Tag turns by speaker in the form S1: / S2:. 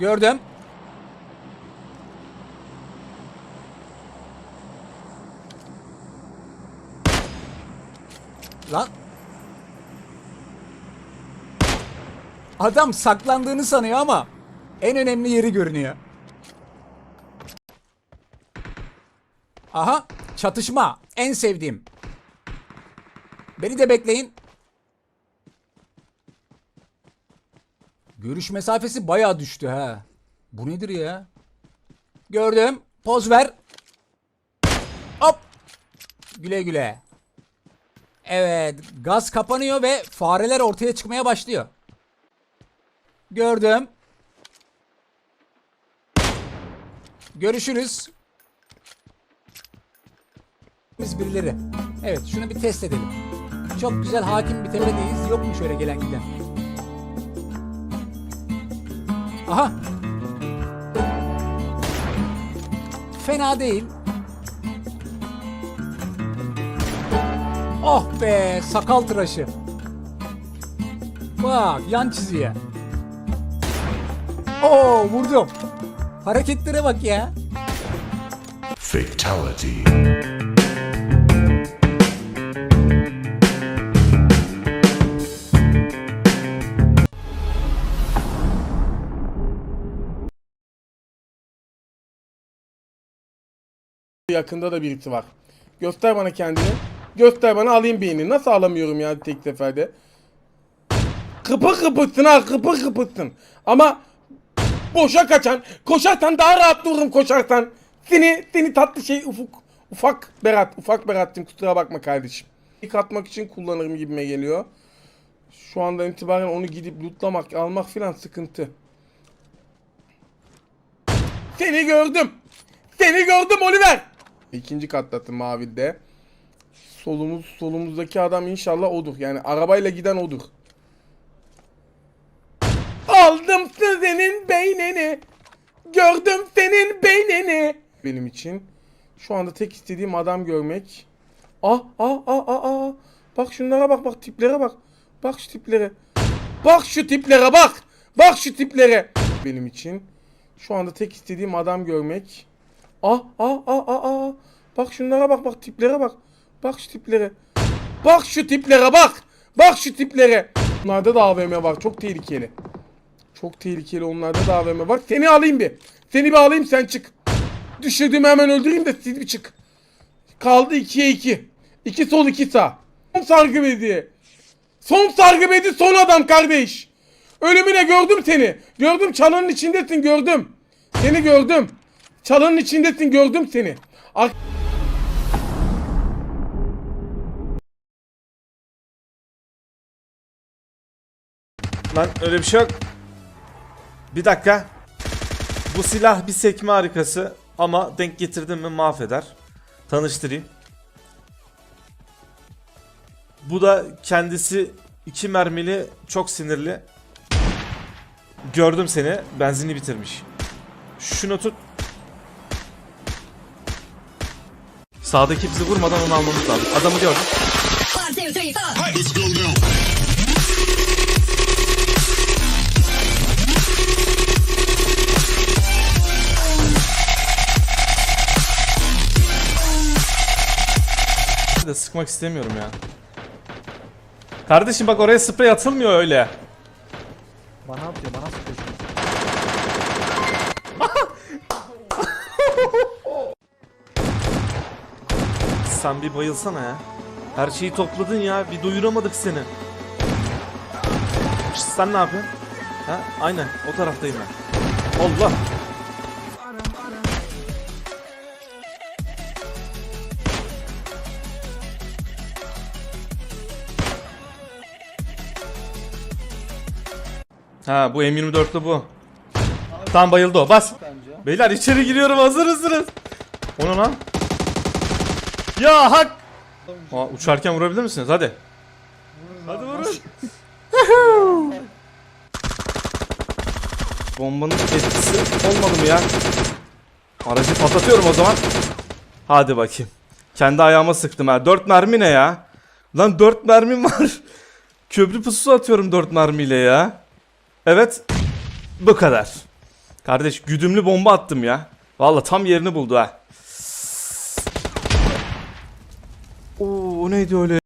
S1: Gördüm. Lan. Adam saklandığını sanıyor ama en önemli yeri görünüyor. Aha çatışma en sevdiğim. Beni de bekleyin. Görüş mesafesi bayağı düştü ha. Bu nedir ya? Gördüm. Poz ver. Hop. Güle güle. Evet. Gaz kapanıyor ve fareler ortaya çıkmaya başlıyor. Gördüm. Görüşürüz. Biz birileri. Evet şunu bir test edelim. Çok güzel hakim bir tepedeyiz. Yok mu şöyle gelen giden? Aha. Fena değil. Oh be sakal tıraşı. Bak yan çizgiye. Oo vurdum. Hareketlere bak ya.
S2: Fatality.
S3: Yakında da birisi var. Göster bana kendini. Göster bana alayım beynini. Nasıl alamıyorum ya tek seferde? Kıpır kıpırsın ha kıpır kıpırsın. Ama boşa kaçan, koşarsan daha rahat dururum koşarsan. Seni, seni tatlı şey ufuk. Ufak Berat, ufak Berat'cığım kusura bakma kardeşim. İlk atmak için kullanırım gibime geliyor. Şu anda itibaren onu gidip lootlamak, almak filan sıkıntı. Seni gördüm. Seni gördüm Oliver. İkinci katlatı mavide. Solumuz solumuzdaki adam inşallah odur. Yani arabayla giden odur. Aldım senin beynini. Gördüm senin beynini. Benim için. Şu anda tek istediğim adam görmek. Ah ah ah ah ah. Bak şunlara bak bak tiplere bak. Bak şu tiplere. Bak şu tiplere bak. Bak şu tiplere. Benim için. Şu anda tek istediğim adam görmek. Ah ah ah ah ah. Bak şunlara bak bak tiplere bak. Bak şu tiplere. Bak şu tiplere bak. Bak şu tiplere. Bunlarda da AVM var. Çok tehlikeli. Çok tehlikeli onlarda da AVM var. Seni alayım bir. Seni bir alayım sen çık. Düşürdüğümü hemen öldüreyim de siz bir çık. Kaldı 2'ye 2. 2 sol 2 sağ. Son sargı bedi. Son sargı bedi son adam kardeş. Ölümüne gördüm seni. Gördüm çalının içindesin gördüm. Seni gördüm. Çalının içindesin gördüm seni. Ar-
S4: Lan öyle bir şey yok. Bir dakika. Bu silah bir sekme harikası ama denk getirdim mi mahveder. Tanıştırayım. Bu da kendisi iki mermili çok sinirli. Gördüm seni. Benzini bitirmiş. Şunu tut. Sağdaki bizi vurmadan onu almamız lazım. Adamı gördüm. de sıkmak istemiyorum ya. Kardeşim bak oraya sprey atılmıyor öyle.
S5: Bana atıyor bana atıyor.
S4: Sen bir bayılsana ya. Her şeyi topladın ya. Bir duyuramadık seni. Şş, Sen ne yapıyorsun? Ha? Aynen. O taraftayım ben. Allah. Ha bu M24'te bu. Tam bayıldı o. Bas. Beyler içeri giriyorum. Hazır mısınız? O ne lan? Ya hak. Aa, uçarken vurabilir misiniz? Hadi. Hadi vurun. Bombanın etkisi olmadı mı ya? Aracı patlatıyorum o zaman. Hadi bakayım. Kendi ayağıma sıktım ha. 4 mermi ne ya? Lan 4 mermim var. Köprü pususu atıyorum 4 mermiyle ya. Evet. Bu kadar.
S6: Kardeş güdümlü bomba attım ya. Valla tam yerini buldu ha. Oo o neydi öyle?